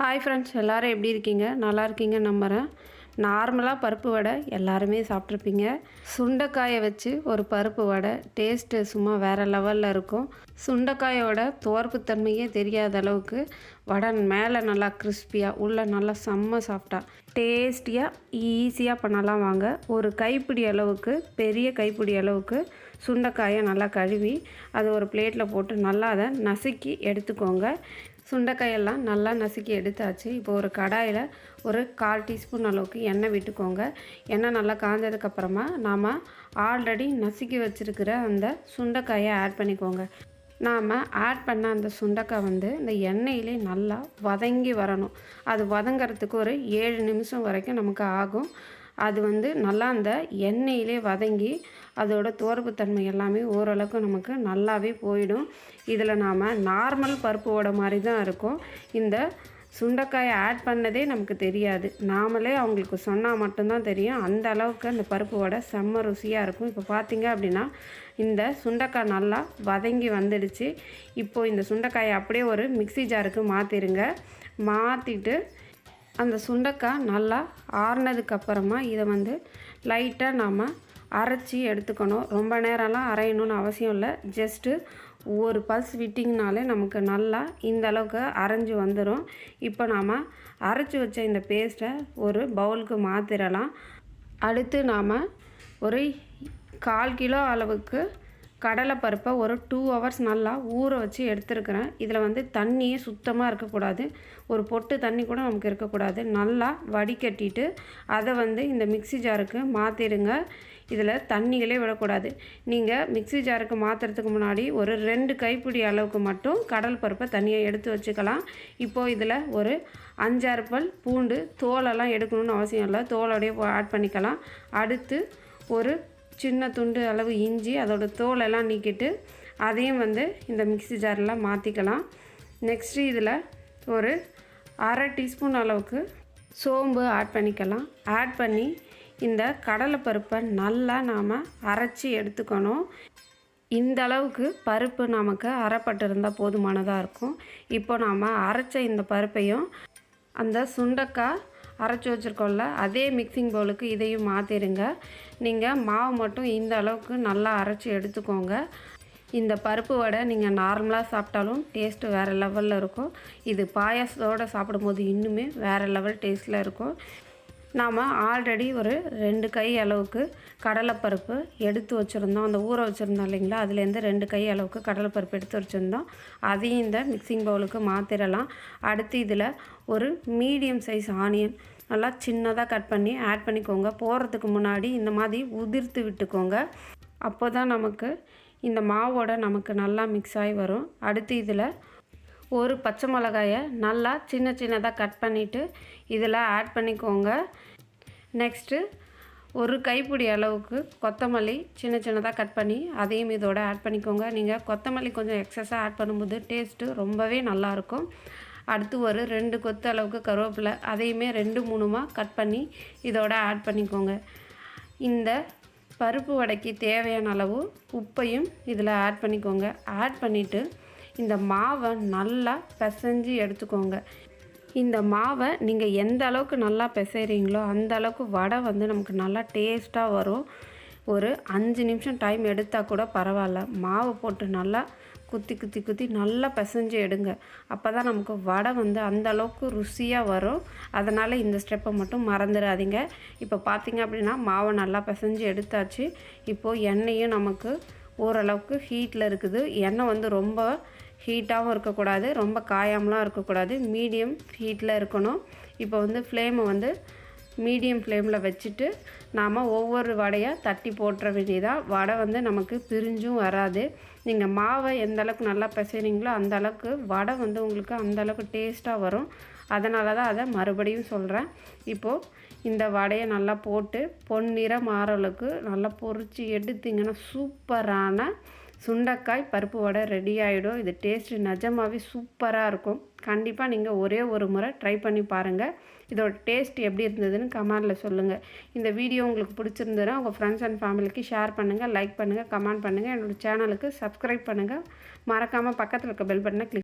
Hi friends எல்லோரும் எப்படி இருக்கீங்க? நல்லா இருக்கீங்க நம்புகிறேன் நார்மலாக பருப்பு வடை எல்லாருமே சாப்பிட்ருப்பீங்க சுண்டைக்காயை வச்சு ஒரு பருப்பு வடை டேஸ்ட்டு சும்மா வேறு லெவலில் இருக்கும். சுண்டைக்காயோட தோர்ப்புத்தன்மையே தெரியாத அளவுக்கு வடை மேலே நல்லா கிறிஸ்பியாக உள்ளே நல்லா செம்ம சாஃப்டாக டேஸ்டியாக ஈஸியாக பண்ணலாம் வாங்க. ஒரு கைப்பிடி அளவுக்கு பெரிய கைப்பிடி அளவுக்கு சுண்டைக்காயை நல்லா கழுவி அதை ஒரு பிளேட்டில் போட்டு நல்லா அதை நசுக்கி எடுத்துக்கோங்க. சுண்டைக்காயெல்லாம் நல்லா நசுக்கி எடுத்தாச்சு. இப்போ ஒரு கடாயில் ஒரு கால் டீஸ்பூன் அளவுக்கு எண்ணெய் விட்டுக்கோங்க. எண்ணெய் நல்லா காஞ்சதுக்கப்புறமா நாம் ஆல்ரெடி நசுக்கி வச்சுருக்கிற அந்த சுண்டைக்காயை ஆட் பண்ணிக்கோங்க. நாம் ஆட் பண்ண அந்த சுண்டைக்காய் வந்து இந்த எண்ணெயிலே நல்லா வதங்கி வரணும். அது வதங்கிறதுக்கு ஒரு ஏழு நிமிஷம் வரைக்கும் நமக்கு ஆகும். அது வந்து நல்லா அந்த எண்ணெயிலே வதங்கி அதோட தோர்ப்புத்தன்மை எல்லாமே ஓரளவுக்கு நமக்கு நல்லாவே போயிடும். இதில் நாம் நார்மல் பருப்பு ஓட மாதிரி தான் இருக்கும். இந்த சுண்டைக்காயை ஆட் பண்ணதே நமக்கு தெரியாது. நாமளே அவங்களுக்கு சொன்னால் மட்டும்தான் தெரியும். அந்த அளவுக்கு அந்த பருப்பு வடை செம்ம ருசியாக இருக்கும். இப்போ பார்த்தீங்க அப்படின்னா இந்த சுண்டைக்காய் நல்லா வதங்கி வந்துடுச்சு. இப்போது இந்த சுண்டைக்காயை அப்படியே ஒரு மிக்சி ஜாருக்கு மாற்றிடுங்க மாற்றிட்டு அந்த சுண்டைக்காய் நல்லா ஆறுனதுக்கப்புறமா இதை வந்து லைட்டாக நாம் அரைச்சி எடுத்துக்கணும். ரொம்ப நேரம்லாம் அரையணும்னு அவசியம் இல்லை. ஜஸ்ட்டு ஒரு பல்ஸ் விட்டிங்கனாலே நமக்கு நல்லா இந்த அளவுக்கு அரைஞ்சி வந்துடும் இப்போ நாம் அரைச்சி வச்ச இந்த பேஸ்ட்டை ஒரு பவுலுக்கு மாற்றிடலாம் அடுத்து நாம் ஒரு கால் கிலோ அளவுக்கு கடலைப்பருப்பை ஒரு டூ ஹவர்ஸ் நல்லா ஊற வச்சு எடுத்துருக்கிறேன். இதில் வந்து தண்ணியே சுத்தமாக இருக்கக்கூடாது. ஒரு பொட்டு தண்ணி கூட நமக்கு இருக்கக்கூடாது. நல்லா வடிகட்டிட்டு அதை வந்து இந்த மிக்சி ஜாருக்கு மாற்றிடுங்க இதில் தண்ணிகளே விடக்கூடாது. நீங்கள் மிக்சி ஜாருக்கு மாற்றுறதுக்கு முன்னாடி ஒரு ரெண்டு கைப்பிடி அளவுக்கு மட்டும் கடல் பருப்பை தனியாக எடுத்து வச்சுக்கலாம். இப்போது இதில் ஒரு அஞ்சாறு பல் பூண்டு தோலெல்லாம் எடுக்கணும்னு அவசியம் இல்லை. தோலோடையே ஆட் பண்ணிக்கலாம். அடுத்து ஒரு சின்ன துண்டு அளவு இஞ்சி அதோட தோலெல்லாம் நீக்கிட்டு அதையும் வந்து இந்த மிக்சி ஜாரில் மாற்றிக்கலாம் நெக்ஸ்ட்டு இதில் ஒரு அரை டீஸ்பூன் அளவுக்கு சோம்பு ஆட் பண்ணிக்கலாம். ஆட் பண்ணி இந்த கடலைப்பருப்பை நல்லா நாம் அரைச்சி எடுத்துக்கணும். இந்த அளவுக்கு பருப்பு நமக்கு அரைப்பட்டு இருந்தால் போதுமானதாக இருக்கும். இப்போ நாம் அரைச்ச இந்த பருப்பையும் அந்த சுண்டக்காய் அரைச்சி வச்சுருக்கோம்ல அதே மிக்சிங் பவுலுக்கு இதையும் மாற்றிடுங்க நீங்கள் மாவு மட்டும் இந்த அளவுக்கு நல்லா அரைச்சி எடுத்துக்கோங்க. இந்த பருப்பு வடை நீங்கள் நார்மலாக சாப்பிட்டாலும் டேஸ்ட்டு வேறு லெவலில் இருக்கும். இது பாயாசத்தோடு சாப்பிடும்போது இன்னுமே வேறு லெவல் டேஸ்ட்டில் இருக்கும். நாம் ஆல்ரெடி ஒரு ரெண்டு கை அளவுக்கு கடலைப்பருப்பு எடுத்து வச்சுருந்தோம். அந்த ஊற வச்சுருந்தோம் இல்லைங்களா? அதுலேருந்து ரெண்டு கை அளவுக்கு கடலைப்பருப்பு எடுத்து வச்சுருந்தோம். அதையும் இந்த மிக்சிங் பவுலுக்கு மாற்றிடலாம் அடுத்து இதில் ஒரு மீடியம் சைஸ் ஆனியன் நல்லா சின்னதாக கட் பண்ணி ஆட் பண்ணிக்கோங்க. போகிறதுக்கு முன்னாடி இந்த மாதிரி உதிர்த்து விட்டுக்கோங்க. அப்போ தான் நமக்கு இந்த மாவோட நமக்கு நல்லா மிக்ஸ் ஆகி வரும். அடுத்து இதில் ஒரு பச்சை மிளகாயை நல்லா சின்ன சின்னதாக கட் பண்ணிவிட்டு இதில் ஆட் பண்ணிக்கோங்க. நெக்ஸ்ட்டு ஒரு கைப்பிடி அளவுக்கு கொத்தமல்லி சின்ன சின்னதாக கட் பண்ணி அதையும் இதோட ஆட் பண்ணிக்கோங்க. நீங்கள் கொத்தமல்லி கொஞ்சம் எக்ஸஸாக ஆட் பண்ணும்போது டேஸ்ட்டு ரொம்பவே நல்லாயிருக்கும். அடுத்து ஒரு ரெண்டு கொத்து அளவுக்கு கருவேப்பிலை அதையுமே ரெண்டு மூணுமாக கட் பண்ணி இதோட ஆட் பண்ணிக்கோங்க. இந்த பருப்பு வடைக்கு தேவையான அளவு உப்பையும் இதில் ஆட் பண்ணிக்கோங்க. ஆட் பண்ணிவிட்டு இந்த மாவை நல்லா பிசைஞ்சு எடுத்துக்கோங்க. இந்த மாவை நீங்கள் எந்த அளவுக்கு நல்லா பிசைகிறீங்களோ அந்த அளவுக்கு வடை வந்து நமக்கு நல்லா டேஸ்ட்டாக வரும். ஒரு அஞ்சு நிமிஷம் டைம் எடுத்தால் கூட பரவாயில்ல. மாவை போட்டு நல்லா குத்தி குத்தி குத்தி நல்லா பிசைஞ்சு எடுங்க. அப்போ தான் நமக்கு வடை வந்து அந்த அளவுக்கு ருசியாக வரும். அதனால் இந்த ஸ்டெப்பை மட்டும் மறந்துடாதீங்க. இப்போ பார்த்திங்க அப்படின்னா மாவை நல்லா பிசைஞ்சு எடுத்தாச்சு. இப்போது எண்ணெயும் நமக்கு ஓரளவுக்கு ஹீட்டில் இருக்குது. எண்ணெய் வந்து ரொம்ப ஹீட்டாகவும் இருக்கக்கூடாது ரொம்ப காயாமலாம் இருக்கக்கூடாது. மீடியம் ஹீட்டில் இருக்கணும். இப்போ வந்து ஃப்ளேமை வந்து மீடியம் ஃப்ளேமில் வச்சுட்டு நாம் ஒவ்வொரு வடையாக தட்டி போட்டுற வேண்டியதாக வடை வந்து நமக்கு பிரிஞ்சும் வராது. நீங்கள் மாவை எந்த அளவுக்கு நல்லா பிசைறீங்களோ அந்த அளவுக்கு வடை வந்து உங்களுக்கு அந்த அளவுக்கு டேஸ்ட்டாக வரும். அதனால தான் அதை மறுபடியும் சொல்கிறேன் இப்போது இந்த வடையை நல்லா போட்டு பொன்னிறம் மாறளவுக்கு நல்லா பொறிச்சு எடுத்திங்கன்னா சூப்பரான சுண்டைக்காய் பருப்பு வடை ரெடி ஆகிடும் இது டேஸ்ட்டு நிஜமாகவே சூப்பராக இருக்கும். கண்டிப்பாக நீங்கள் ஒரே ஒரு முறை ட்ரை பண்ணி பாருங்கள் இதோட டேஸ்ட் எப்படி இருந்ததுன்னு கமெண்டில் சொல்லுங்கள் இந்த வீடியோ உங்களுக்கு பிடிச்சிருந்ததுன்னா உங்கள் ஃப்ரெண்ட்ஸ் அண்ட் ஃபேமிலிக்கு ஷேர் பண்ணுங்கள் லைக் பண்ணுங்கள் கமெண்ட் பண்ணுங்கள் என்னோடய சேனலுக்கு சப்ஸ்கிரைப் பண்ணுங்கள் மறக்காமல் பக்கத்தில் இருக்க பெல் பட்டனை கிளிக்